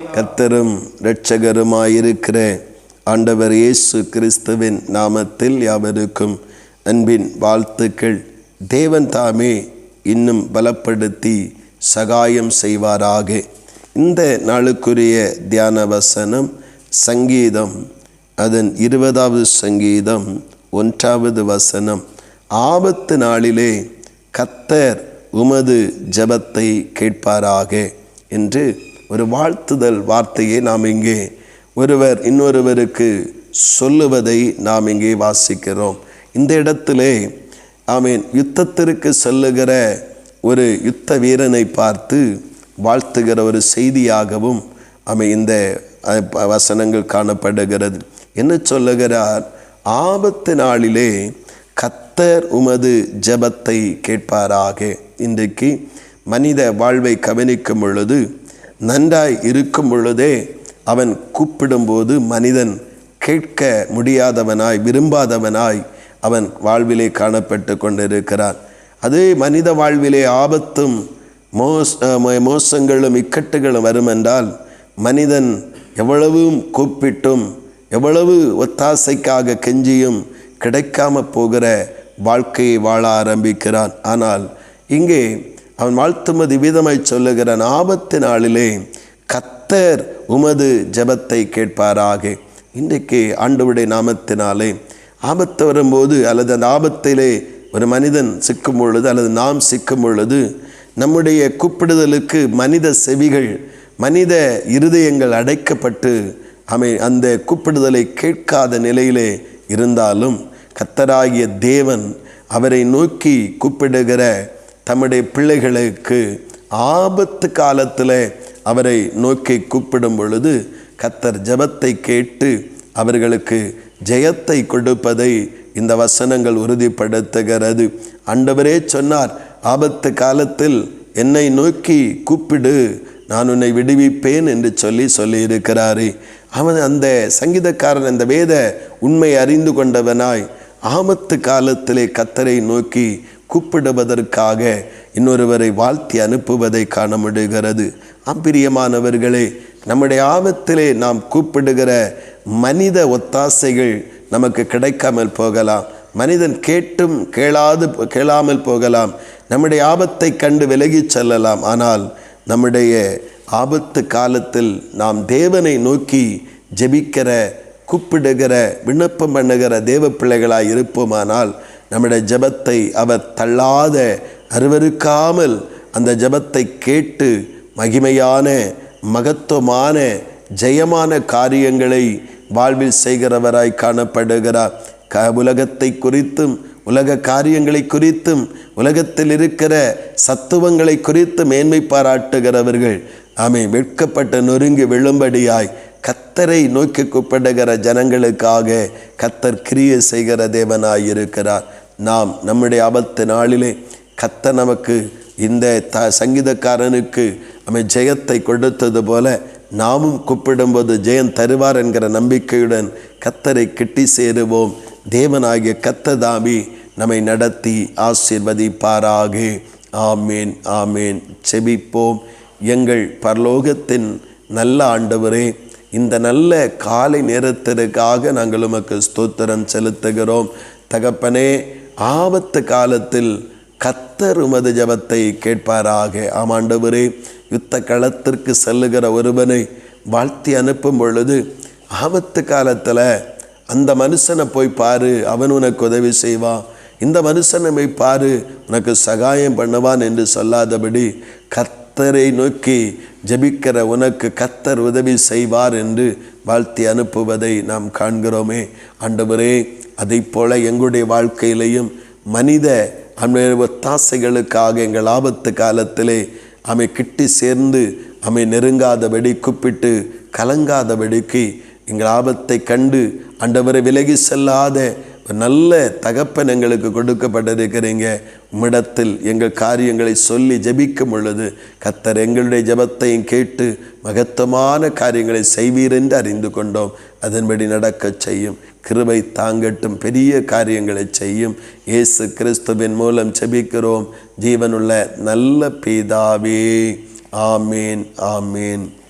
கத்தரும் இரட்சகருமாயிருக்கிற ஆண்டவர் இயேசு கிறிஸ்துவின் நாமத்தில் யாவருக்கும் அன்பின் வாழ்த்துக்கள். தேவன் தாமே இன்னும் பலப்படுத்தி சகாயம் செய்வாராக. இந்த நாளுக்குரிய தியான வசனம் சங்கீதம் அதன் இருபதாவது சங்கீதம் ஒன்றாவது வசனம். ஆபத்து நாளிலே கத்தர் உமது ஜெபத்தை கேட்பாராக என்று ஒரு வாழ்த்துதல் வார்த்தையை நாம் இங்கே ஒருவர் இன்னொருவருக்கு சொல்லுவதை நாம் இங்கே வாசிக்கிறோம். இந்த இடத்திலே ஆமீன் யுத்தத்திற்கு செல்லுகிற ஒரு யுத்த வீரனை பார்த்து வாழ்த்துகிற ஒரு செய்தியாகவும் ஆமை இந்த வசனங்கள் காணப்படுகிறது. என்ன சொல்லுகிறார்? ஆபத்து நாளிலே கத்தர் உமது ஜெபத்தை கேட்பாராக. இன்றைக்கு மனித வாழ்வை கவனிக்கும் பொழுது நன்றாய் இருக்கும் பொழுதே அவன் கூப்பிடும்போது மனிதன் கேட்க முடியாதவனாய் விரும்பாதவனாய் அவன் வாழ்விலே காணப்பட்டு கொண்டிருக்கிறான். அதே மனித வாழ்விலே ஆபத்தும் மோஸ் மோ- மோசங்களும் இக்கட்டுகளும் வருமென்றால் மனிதன் எவ்வளவும் கூப்பிட்டும் எவ்வளவு ஒத்தாசைக்காக கெஞ்சியும் கிடைக்காம போகிற வாழ்க்கையை வாழ ஆரம்பிக்கிறான். ஆனால் இங்கே அவன் வாழ்த்துமதி விதமாய் சொல்லுகிறான் ஆபத்து நாளிலே கத்தர் உமது ஜெபத்தை கேட்பாராக. இன்றைக்கு ஆண்டவுடைய நாமத்தினாலே ஆபத்து வரும்போது அல்லது அந்த ஆபத்திலே ஒரு மனிதன் சிக்கும் பொழுது அல்லது நாம் சிக்கும் பொழுது நம்முடைய கூப்பிடுதலுக்கு மனித செவிகள் மனித இருதயங்கள் அடைக்கப்பட்டு அமை அந்த கூப்பிடுதலை கேட்காத நிலையிலே இருந்தாலும் கத்தராகிய தேவன் அவரை நோக்கி கூப்பிடுகிற தம்முடைய பிள்ளைகளுக்கு ஆபத்து காலத்தில் அவரை நோக்கி கூப்பிடும் பொழுது கத்தர் ஜபத்தை கேட்டு அவர்களுக்கு ஜெயத்தை கொடுப்பதை இந்த வசனங்கள் உறுதிப்படுத்துகிறது. ஆண்டவரே சொன்னார் ஆபத்து காலத்தில் என்னை நோக்கி கூப்பிடு நான் உன்னை விடுவிப்பேன் என்று சொல்லி சொல்லியிருக்கிறாரே. அவன் அந்த சங்கீதக்காரன் அந்த வேத உண்மை அறிந்து கொண்டவனாய் ஆபத்து காலத்திலே கத்தரை நோக்கி கூப்பிடுவதற்காக இன்னொருவரை வாழ்த்தி அனுப்புவதை காண முடிகிறது அப்பிரியமானவர்களே நம்முடைய ஆபத்திலே நாம் கூப்பிடுகிற மனித ஒத்தாசைகள் நமக்கு கிடைக்காமல் போகலாம். மனிதன் கேட்டும் கேளாது கேளாமல் போகலாம். நம்முடைய ஆபத்தை கண்டு விலகிச் செல்லலாம். ஆனால் நம்முடைய ஆபத்து காலத்தில் நாம் தேவனை நோக்கி ஜெபிக்கிற கூப்பிடுகிற விண்ணப்பம் பண்ணுகிற தேவ பிள்ளைகளாக இருப்போமானால் நம்முடைய ஜெபத்தை அவர் தள்ளாத அருவருக்காமல் அந்த ஜெபத்தை கேட்டு மகிமையான மகத்துவமான ஜெயமான காரியங்களை வாழ்வில் செய்கிறவராய் காணப்படுகிறார். க உலகத்தை குறித்தும் உலக காரியங்களை குறித்தும் உலகத்தில் இருக்கிற சத்துவங்களை குறித்து மேன்மை பாராட்டுகிறவர்கள். ஆமை வெட்கப்பட்ட நொறுங்கி விழும்படியாய் கத்தரை நோக்கி கூப்பிடுகிற ஜனங்களுக்காக கத்தர் கிரியை செய்கிற தேவனாய் இருக்கிறார் நாம் நம்முடைய ஆபத்து நாளிலே கத்த நமக்கு இந்த த சங்கீதக்காரனுக்கு அமை ஜெயத்தை கொடுத்தது போல நாமும் கூப்பிடும்போது ஜெயம் தருவார் என்கிற நம்பிக்கையுடன் கத்தரை கிட்டி சேருவோம். தேவனாகிய கத்ததாமி நம்மை நடத்தி ஆசிர்வதிப்பாராக. ஆமேன் ஆமேன். செபிப்போம். எங்கள் பரலோகத்தின் நல்ல ஆண்டவரே இந்த நல்ல காலை நேரத்திற்காக நாங்கள் உமக்கு ஸ்தோத்திரம் செலுத்துகிறோம். தகப்பனே ஆபத்து காலத்தில் கத்தர் உமது ஜபத்தை கேட்பாராக. ஆமாண்டவரே யுத்த களத்திற்கு செல்லுகிற ஒருவனை வாழ்த்தி அனுப்பும் பொழுது ஆபத்து காலத்தில் அந்த மனுஷனை போய் பாரு அவன் உனக்கு உதவி செய்வான் இந்த மனுஷனை போய் பாரு உனக்கு சகாயம் பண்ணுவான் என்று சொல்லாதபடி கத்தரை நோக்கி ஜெபிக்கிற உனக்கு கத்தர் உதவி செய்வார் என்று வாழ்த்தி அனுப்புவதை நாம் காண்கிறோமே. ஆண்டவரே அதைப் போல எங்களுடைய வாழ்க்கையிலையும் மனித அன்மைய ஒத்தாசைகளுக்காக எங்கள் ஆபத்து காலத்திலே அமை கிட்டி சேர்ந்து அமை நெருங்காதபடி கூப்பிட்டு கலங்காதபடிக்கு எங்கள் ஆபத்தை கண்டு அண்டவரை விலகி செல்லாத நல்ல தகப்பன் எங்களுக்கு கொடுக்கப்பட்டிருக்கிறீங்க. உம்மிடத்தில் எங்கள் காரியங்களை சொல்லி ஜபிக்கும் பொழுது கத்தர் எங்களுடைய ஜெபத்தையும் கேட்டு மகத்தமான காரியங்களை செய்வீர் என்று அறிந்து கொண்டோம். அதன்படி நடக்கச் செய்யும். கிருபை தாங்கட்டும். பெரிய காரியங்களை செய்யும். இயேசு கிறிஸ்துவின் மூலம் ஜபிக்கிறோம். ஜீவனுள்ள நல்ல பீதாவே. ஆமேன் ஆமேன்.